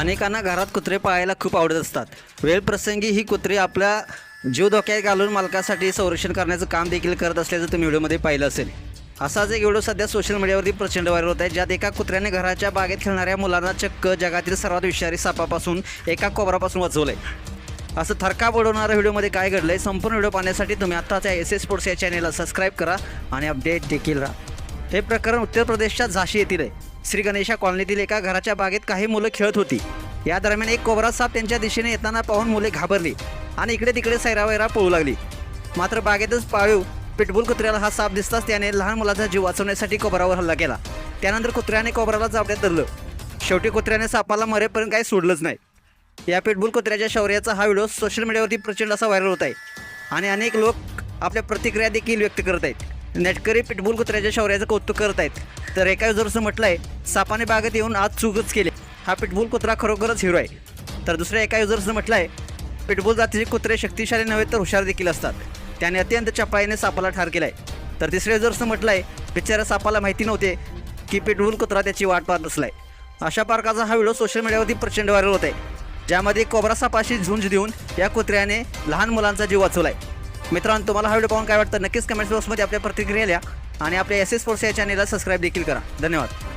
अनेकांना घरात कुत्रे पाळायला खूप आवडत असतात. वेळप्रसंगी ही कुत्रे आपल्या जीव धोक्यात घालून मालकासाठी संरक्षण करण्याचं काम देखील करत असल्याचं तुम्ही व्हिडिओमध्ये पाहिलं असेल. असाच एक व्हिडिओ सध्या सोशल मीडियावरती प्रचंड व्हायरल होत आहे ज्यात एका कुत्र्याने घराच्या बागेत खेळणाऱ्या मुलांना चक्क जगातील सर्वात विषारी सापापासून एका कोबरापासून वाचवलंय. असं थरका बुडवणाऱ्या व्हिडिओमध्ये काय घडलंय संपूर्ण व्हिडिओ पाहण्यासाठी तुम्ही आत्ताच या एस एस स्पोर्ट्स या चॅनेलला सबस्क्राईब करा आणि अपडेट देखील राहा. हे प्रकरण उत्तर प्रदेशच्या झाशी येथील आहे. श्री गणेशा कॉलनीतील एका घराच्या बागेत काही मुलं खेळत होती. या दरम्यान एक कोबरा साप त्यांच्या दिशेने येताना पाहून मुले घाबरली आणि इकडे तिकडे सैरावैरा पळू लागली. मात्र बागेतच पाळीव पिटबुल कुत्र्याला हा साप दिसताच त्याने लहान मुलाचा जीव वाचवण्यासाठी कोबरावर हल्ला केला. त्यानंतर कुत्र्याने कोबराला जाबड्यात धरलं. शेवटी कुत्र्याने सापाला मरेपर्यंत काही सोडलंच नाही. या पिटबुल कुत्र्याच्या शौर्याचा हा व्हिडिओ सोशल मीडियावरती प्रचंड असा व्हायरल होत आहे आणि अनेक लोक आपल्या प्रतिक्रिया देखील व्यक्त करत आहेत. नेटकरी पिटबुल कुत्र्याच्या शौर्याचं कौतुक करत आहेत. तर एका युजरचं म्हटलं आहे सापाने बागेत येऊन आज चूकच केली. हा पिटबुल कुत्रा खरोखरच हिरो आहे. तर दुसऱ्या एका युजर्सनं म्हटलं आहे पिटबुल जातीचे कुत्रे शक्तिशाली नव्हे तर हुशार देखील असतात. त्याने अत्यंत चपळाईने सापाला ठार केलाय. आहे तर तिसऱ्या युजर्सनं म्हटलं आहे बिचाऱ्या सापाला माहिती नव्हते की पिटबुल कुत्रा त्याची वाट पाहत बसलाय. अशा प्रकारचा हा व्हिडिओ सोशल मीडियावरती प्रचंड व्हायरल होत आहे. ज्यामध्ये कोबरा सापाशी झुंज देऊन या कुत्र्याने लहान मुलांचा जीव वाचवलाय. मित्रांनो तुम्हाला हा व्हिडिओ पाहून काय वाटतं? नक्कीच कमेंट्स बॉक्समध्ये आपल्या प्रतिक्रिया द्या आणि आपल्या एस एस फोर्स या चॅनेलला सबस्क्राईब देखील करा. धन्यवाद.